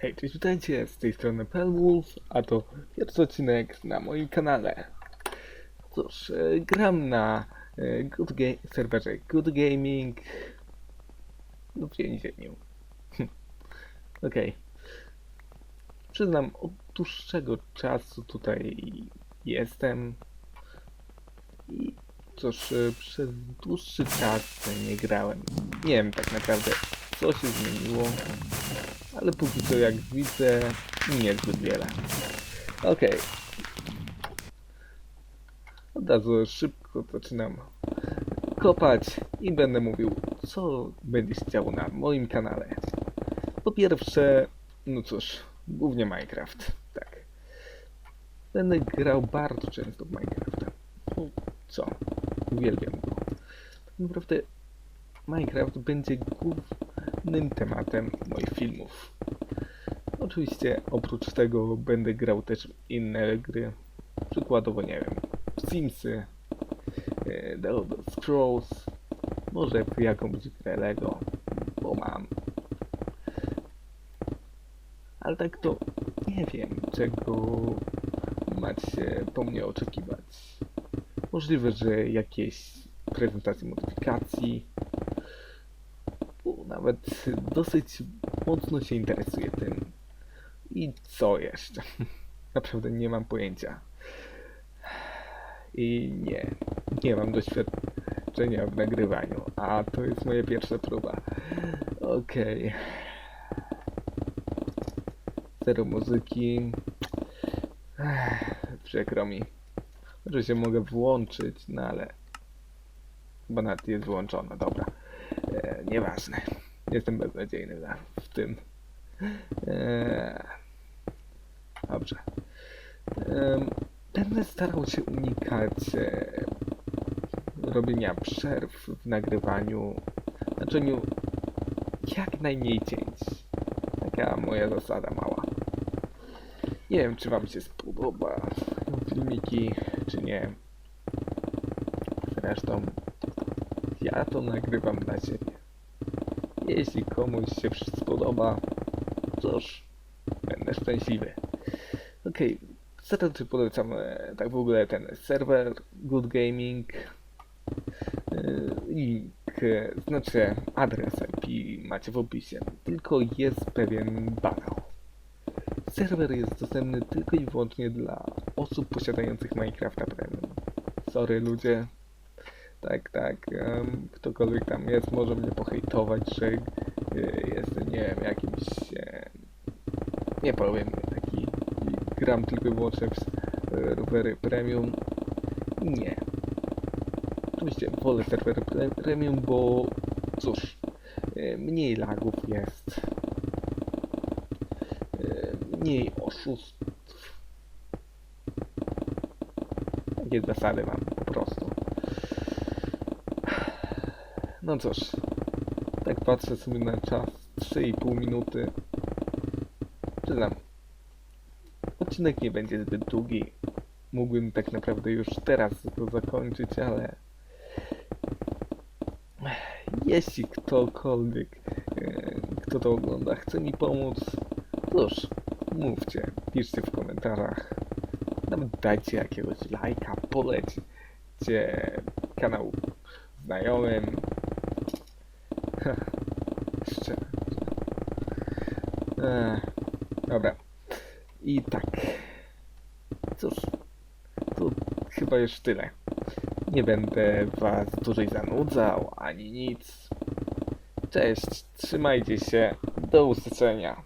Hej, cześć, witajcie, z tej strony Pelwolf, a to pierwszy odcinek na moim kanale. Cóż, e, gram na e, good serwerze Good Gaming w więzieniu. Okej. Przyznam, od dłuższego czasu tutaj jestem i cóż, e, przez dłuższy czas nie grałem. Nie wiem tak naprawdę, co się zmieniło. Ale póki co jak widzę, niezbyt wiele. Okej. Od razu szybko zaczynam kopać i będę mówił, co będzie się działo na moim kanale. Po pierwsze, no cóż, głównie Minecraft, tak. Będę grał bardzo często w Minecrafta. No, co? Uwielbiam go. Tak naprawdę Minecraft będzie głównym tematem moich filmów. Oczywiście oprócz tego będę grał też inne gry. Przykładowo, nie wiem, Simsy, e, The Elder Scrolls, może w jakąś grę Lego, bo mam. Ale tak to nie wiem, czego macie po mnie oczekiwać. Możliwe, że jakieś prezentacje modyfikacji, nawet dosyć mocno się interesuję tym. I co jeszcze? Naprawdę nie mam pojęcia. I nie, nie mam doświadczenia w nagrywaniu, a to jest moja pierwsza próba. Okej. Zero muzyki. Przykro mi. Oczywiście mogę włączyć, no ale chyba nawet jest włączona, dobra. E, nieważne. Jestem beznadziejny na, w tym. E, dobrze. Em, będę starał się unikać e, robienia przerw w nagrywaniu, znaczeniu jak najmniej cięć. Taka moja zasada mała. Nie wiem, czy wam się spodoba filmiki, czy nie. Zresztą ja to nagrywam dla siebie. Jeśli komuś się spodoba, cóż, będę szczęśliwy. Okej, serdecznie polecam e, tak w ogóle ten serwer Good Gaming. E, Link, e, znaczy adres IP macie w opisie, tylko jest pewien bagal. Serwer jest dostępny tylko i wyłącznie dla osób posiadających Minecrafta Premium. Sorry ludzie, tak, tak. em, ktokolwiek tam jest, może mnie pohejtować, że y, jestem, nie wiem, jakimś. E, nie powiem, taki. Gram tylko i wyłącznie w e, rowery premium. Nie. Oczywiście wolę serwery pre premium, bo cóż, e, mniej lagów jest. e, Mniej oszustw. Takie zasady mam po prostu. No cóż, tak patrzę sobie na czas 3,5 minuty. Przyznam, odcinek nie będzie zbyt długi. Mógłbym tak naprawdę już teraz go zakończyć, ale jeśli ktokolwiek, e, kto to ogląda, chce mi pomóc, cóż, mówcie, piszcie w komentarzach. Nawet dajcie jakiegoś lajka, polećcie kanał znajomym. Szczerze. Ech, dobra. I tak. Cóż, to chyba już tyle. Nie będę was dłużej zanudzał, ani nic. Cześć, trzymajcie się, do usłyszenia.